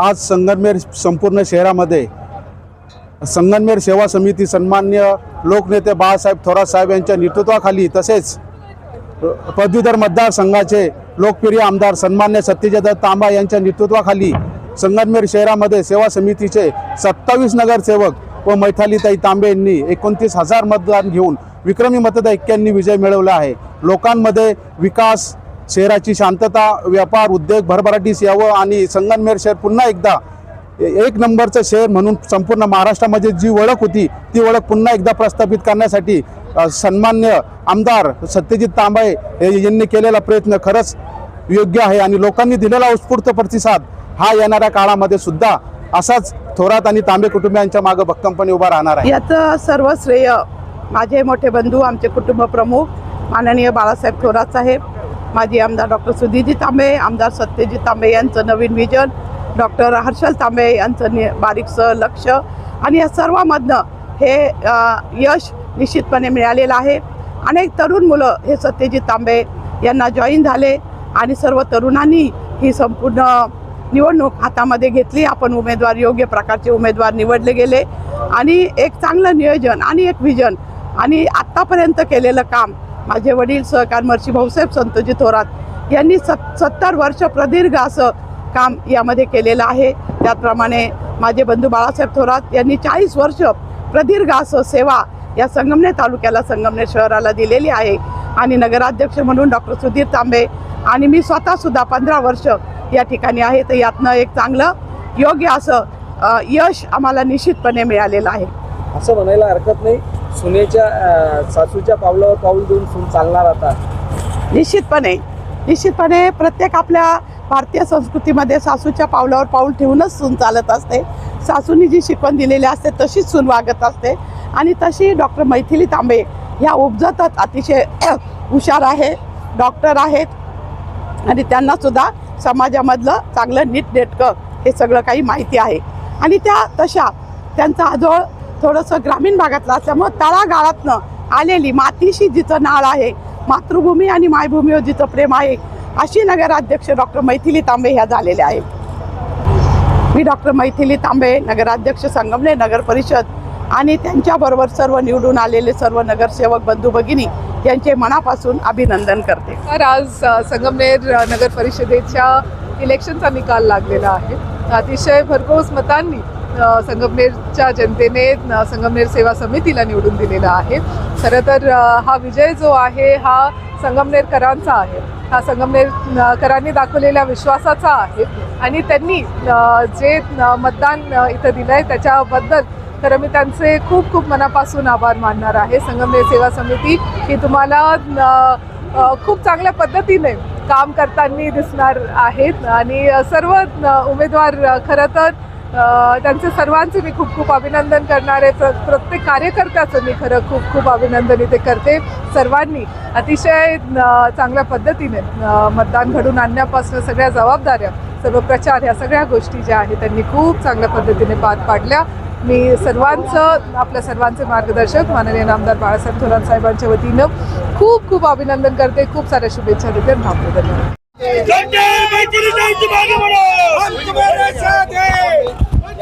आज संगमनेर संपूर्ण शहरामध्ये संगमनेर सेवा समिती सन्मान्य लोकनेते बाळासाहेब थोरात साहेब यांच्या नेतृत्वाखाली तसेच पदवीधर मतदारसंघाचे लोकप्रिय आमदार सन्मान्य सत्यजित तांबा यांच्या नेतृत्वाखाली संगमनेर शहरामध्ये सेवा समितीचे सत्तावीस नगरसेवक व मैथालीताई तांबे यांनी एकोणतीस हजार मतदान घेऊन विक्रमी मतदायक्यांनी विजय मिळवला आहे. लोकांमध्ये विकास शहराची शांतता व्यापार उद्योग भरभराटीस यावं आणि संगमनेर शहर पुन्हा एकदा एक नंबरचं शहर म्हणून संपूर्ण महाराष्ट्रामध्ये जी ओळख होती ती ओळख पुन्हा एकदा प्रस्थापित करण्यासाठी सन्मान्य आमदार सत्यजित तांबाळे यांनी केलेला प्रयत्न खरंच योग्य आहे आणि लोकांनी दिलेला उत्स्फूर्त प्रतिसाद हा येणाऱ्या काळामध्ये सुद्धा असाच थोरात आणि तांबे कुटुंबियांच्या मागे भक्कमपणे उभा राहणार आहे. याचं सर्व श्रेय माझे मोठे बंधू आमचे कुटुंब प्रमुख माननीय बाळासाहेब थोरात साहेब माजी आमदार डॉक्टर सुधीरजी तांबे आमदार सत्यजी तांबे यांचं नवीन विजन डॉक्टर हर्षल तांबे यांचं नि बारीकसं लक्ष. आणि या सर्वामधनं हे यश निश्चितपणे मिळालेलं आहे. अनेक तरुण मुलं हे सत्यजित तांबे यांना जॉईन झाले आणि सर्व तरुणांनी ही संपूर्ण निवडणूक हातामध्ये घेतली. आपण उमेदवार योग्य प्रकारचे उमेदवार निवडले गेले. आणि एक चांगलं नियोजन आणि एक विजन आणि आत्तापर्यंत केलेलं काम माझे वडील सहकार मर्षी भाऊसाहेब संतोजी थोरात यांनी सत् सत्तर वर्ष प्रदीर्घ असं काम यामध्ये केलेलं आहे. त्याचप्रमाणे माझे बंधू बाळासाहेब थोरात यांनी चाळीस वर्ष प्रदीर्घ असं सेवा या संगमनेर तालुक्याला संगमनेर शहराला दिलेली आहे. आणि नगराध्यक्ष म्हणून डॉक्टर सुधीर तांबे आणि मी स्वतःसुद्धा पंधरा वर्ष या ठिकाणी आहे. तर यातनं एक चांगलं योग्य असं यश आम्हाला निश्चितपणे मिळालेलं आहे. असं म्हणायला हरकत नाही. सुनेच्या सासूच्या पावलावर पाऊल देऊन सून चालणार आता. निश्चितपणे निश्चितपणे प्रत्येक आपल्या भारतीय संस्कृतीमध्ये सासूच्या पावलावर पाऊल ठेवूनच सून चालत असते. सासूनी जी शिकवण दिलेली असते तशीच सून वागत असते. आणि तशी डॉक्टर मैथिली तांबे ह्या उपजतात अतिशय हुशार आहे डॉक्टर आहेत. आणि त्यांनासुद्धा समाजामधलं चांगलं नीटनेटकं हे सगळं काही माहिती आहे. आणि त्या तशा त्यांचा आजोळ थोडंसं ग्रामीण भागातलं असल्यामुळं तळागाळातनं आलेली मातीशी जिचं नाळ आहे मातृभूमी आणि मायभूमीवर जिचं प्रेम आहे अशी नगराध्यक्ष डॉक्टर मैथिली तांबे ह्या झालेल्या आहेत. मी डॉक्टर मैथिली तांबे नगराध्यक्ष संगमने नगर परिषद आणि त्यांच्याबरोबर सर्व निवडून आलेले सर्व नगरसेवक बंधू भगिनी यांचे मनापासून अभिनंदन करते. तर आज संगमनेर नगर परिषदेच्या इलेक्शनचा निकाल लागलेला आहे. अतिशय भरघोस मतांनी संगमनेरच्या जनतेने संगमनेर सेवा समितीला निवडून दिलेला आहे. खरं तर हा विजय जो आहे हा संगमनेरकरांचा आहे. हा संगमनेरकरांनी दाखवलेल्या विश्वासाचा आहे. आणि त्यांनी जे मतदान इथं दिलं आहे त्याच्याबद्दल तर मी त्यांचे खूप खूप मनापासून आभार मानणार आहे. संगमनेर सेवा समिती ही तुम्हाला खूप चांगल्या पद्धतीने काम करताना दिसणार आहेत. आणि सर्व उमेदवार खरं तर त्यांचे सर्वांचे मी खूप खूप अभिनंदन करणार आहे. प्र प्रत्येक कार्यकर्त्याचं मी खरं खूप खूप अभिनंदन इथे करते. सर्वांनी अतिशय चांगल्या पद्धतीने मतदान घडून आणण्यापासून सगळ्या जबाबदाऱ्या सर्व प्रचार ह्या सगळ्या गोष्टी ज्या आहेत त्यांनी खूप चांगल्या पद्धतीने पार पाडल्या. मी सर्वांचं आपल्या सर्वांचे मार्गदर्शक माननीय नामदार बाळासाहेब थोरात साहेबांच्या वतीनं खूप खूप अभिनंदन करते. खूप साऱ्या शुभेच्छा देते. धन्यवाद.